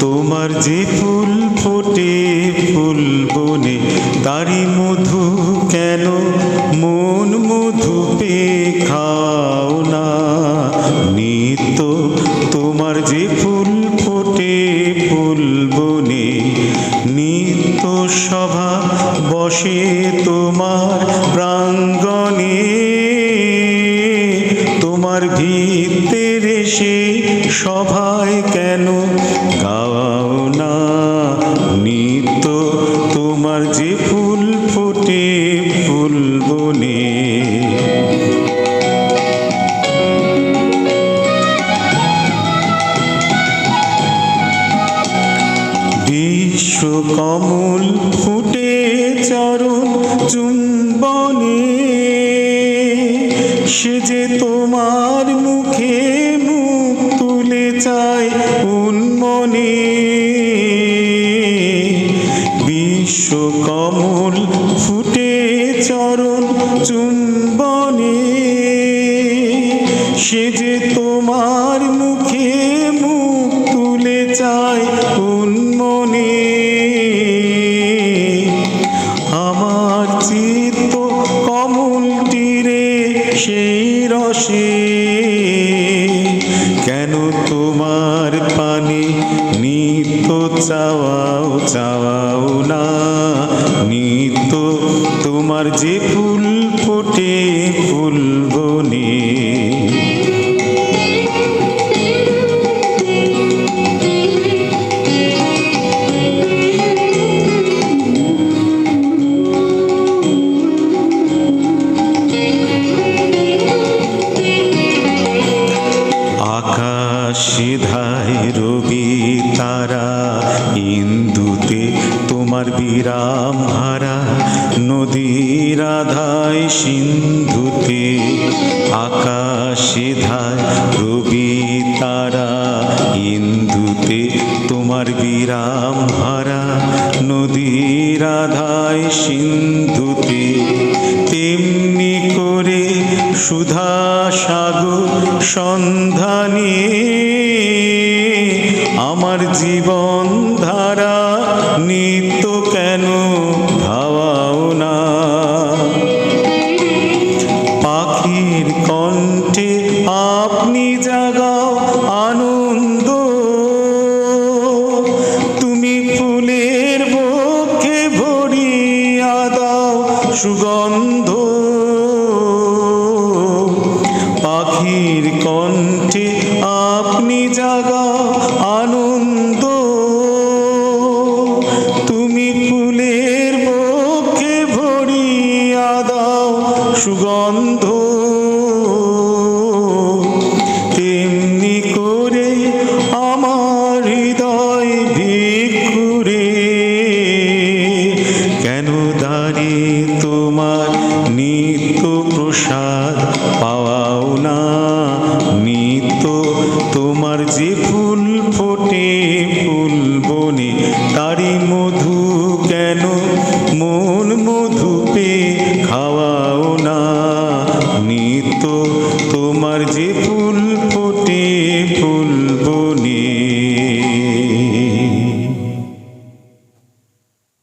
তোমার যে ফুল ফোটে ফুল বনে তারি মধু কেন মন ফুল ফোটে ফুল বনে, নিত্য সভা বসে তোমার প্রাঙ্গণে। তোমার ভিতের সে সভায় কেন গাও না? নিত্য তোমার যে ফুল ফোটে ফুল বনে বিশ্ব কমল ফুটে চরণ চুম্বনে। সে যে তোমার মুখে মুখ তুলে চায় উন্মনে। বিশ্ব কমল ফুটে চরণ চুম্বনে। সে যে তোমার মুখে মুখ তুলে চায় সেই রসে কেন তোমার পানে নিত্য চাওয়াও চাওয়াও না? নিত্য তোমার যে ফুল ফোটে ফুল ইন্দুতে তোমার বিরাম হারা, নদীর আধায় সিন্ধুতে আকাশে ধায় রবি তারা, ইন্দুতে তোমার বিরাম হারা, নদীর আধায় সিন্ধুতে তেমনি করে সুধা সাগর সন্ধানে আমার জীবন নিত্য কেন ধাওয়াও না? পাখির কণ্ঠে আপনি জাগাও আনন্দ। তুমি ফুলের বক্ষে ভরিয়া দাও সুগন্ধ। পাখির কণ্ঠে কেন? মন মধুপে খাওয়াও না। নিত তোমার যে ফুল